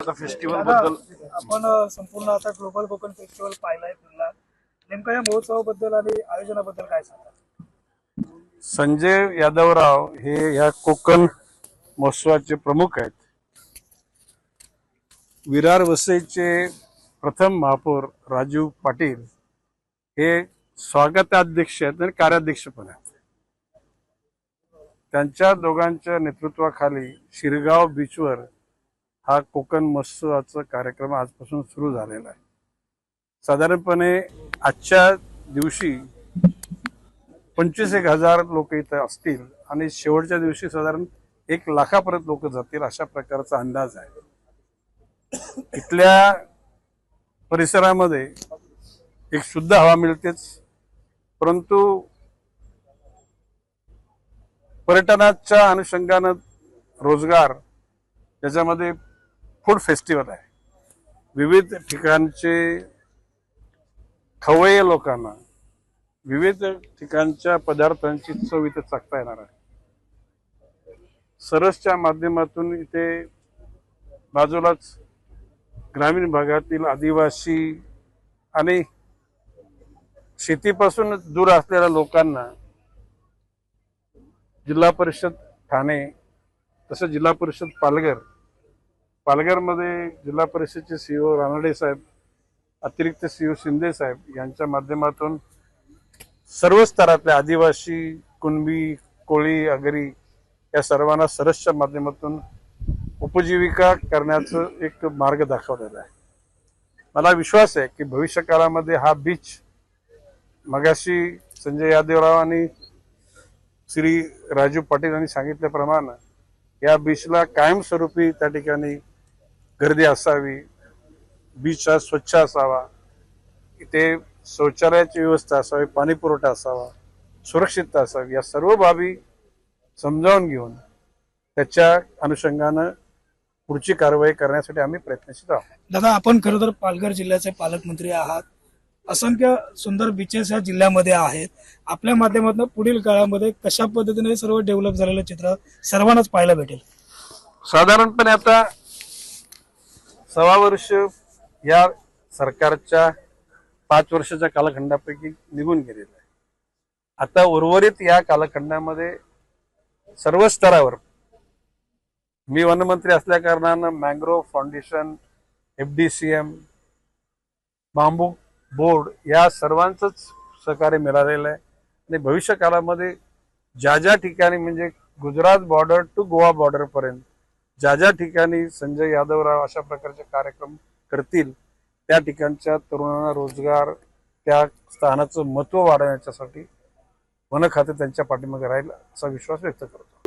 Festival दादा, बद्दल आपण संपूर्ण आता ग्लोबल कोकण फेस्टिवल पाहिलाय फिरला. नेमका या महोत्सवाबद्दल आणि आयोजनाबद्दल काय सांगा संजय यादवराव हे या कोकण महोत्सवाचे प्रमुख आहेत. विरार वसईचे प्रथम महापौर राजीव पाटील हे स्वागताध्यक्ष आहेत आणि कार्याध्यक्ष पण आहेत. त्यांच्या दोघांच्या नेतृत्वाखाली शिरगाव बीचवर हा कोकण महोत्सवाचा कार्यक्रम आजपासून सुरू झालेला आहे. साधारणपणे आजच्या दिवशी पंचवीस एक हजार लोक इथं असतील आणि शेवटच्या दिवशी साधारण एक लाखापर्यंत लोक जातील अशा प्रकारचा अंदाज आहे. इथल्या परिसरामध्ये एक शुद्ध हवा मिळतेच परंतु पर्यटनाच्या अनुषंगानं रोजगार त्याच्यामध्ये फूड फेस्टिवल आहे. विविध ठिकाणचे खवय्ये लोकांना विविध ठिकाणच्या पदार्थांची चव इथे चाकता येणार आहे. सरसच्या माध्यमातून इथे बाजूलाच ग्रामीण भागातील आदिवासी आणि शेतीपासून दूर असलेल्या लोकांना जिल्हा परिषद ठाणे तसंच जिल्हा परिषद पालघर पालघरमध्ये जिल्हा परिषदचे सीओ रानडे साहेब अतिरिक्त सीओ शिंदे साहेब यांच्या माध्यमातून सर्व स्तरातल्या आदिवासी कुणबी कोळी अगरी या सर्वांना सरसच्या माध्यमातून उपजीविका करण्याचं एक मार्ग दाखवलेला आहे. मला विश्वास आहे की भविष्य काळामध्ये हा बीच मगाशी संजय यादवराव आणि श्री राजू पाटील यांनी सांगितल्याप्रमाणे या बीचला कायमस्वरूपी त्या ठिकाणी गर्दी असावी बीच हा स्वच्छ असावा इथे शौचालयाची व्यवस्था असावी पाणी पुरवठा असावा सुरक्षितता असावी या सर्व बाबी समजावून घेऊन त्याच्या अनुषंगानं पुढची कारवाई करण्यासाठी आम्ही प्रयत्नशील आहोत. दादा आपण खरं तर पालघर जिल्ह्याचे पालकमंत्री आहात. असंख्य सुंदर बीचेस या जिल्ह्यामध्ये आहेत. आपल्या माध्यमातून पुढील काळामध्ये कशा पद्धतीने सर्व डेव्हलप झालेलं चित्र सर्वांनाच पाहायला भेटेल? साधारणपणे आता सव्वा वर्ष या सरकारच्या पाच वर्षाच्या कालखंडापैकी निघून गेलेलं आहे. आता उर्वरित या कालखंडामध्ये सर्व स्तरावर मी वनमंत्री असल्या कारणानं mangrove foundation F D C M bamboo board या सर्वांचंच सहकार्य मिळालेलं आहे. आणि भविष्य काळामध्ये ज्या ज्या ठिकाणी म्हणजे गुजरात बॉर्डर टू गोवा बॉर्डरपर्यंत ज्या ज्या ठिकाणी संजय यादवराव अशा प्रकारचे कार्यक्रम करतील त्या ठिकाणच्या तरुणांना रोजगार त्या स्थानाचं महत्त्व वाढवण्याच्यासाठी वन खाते त्यांच्या पाठीमागे राहील असा विश्वास व्यक्त करतो.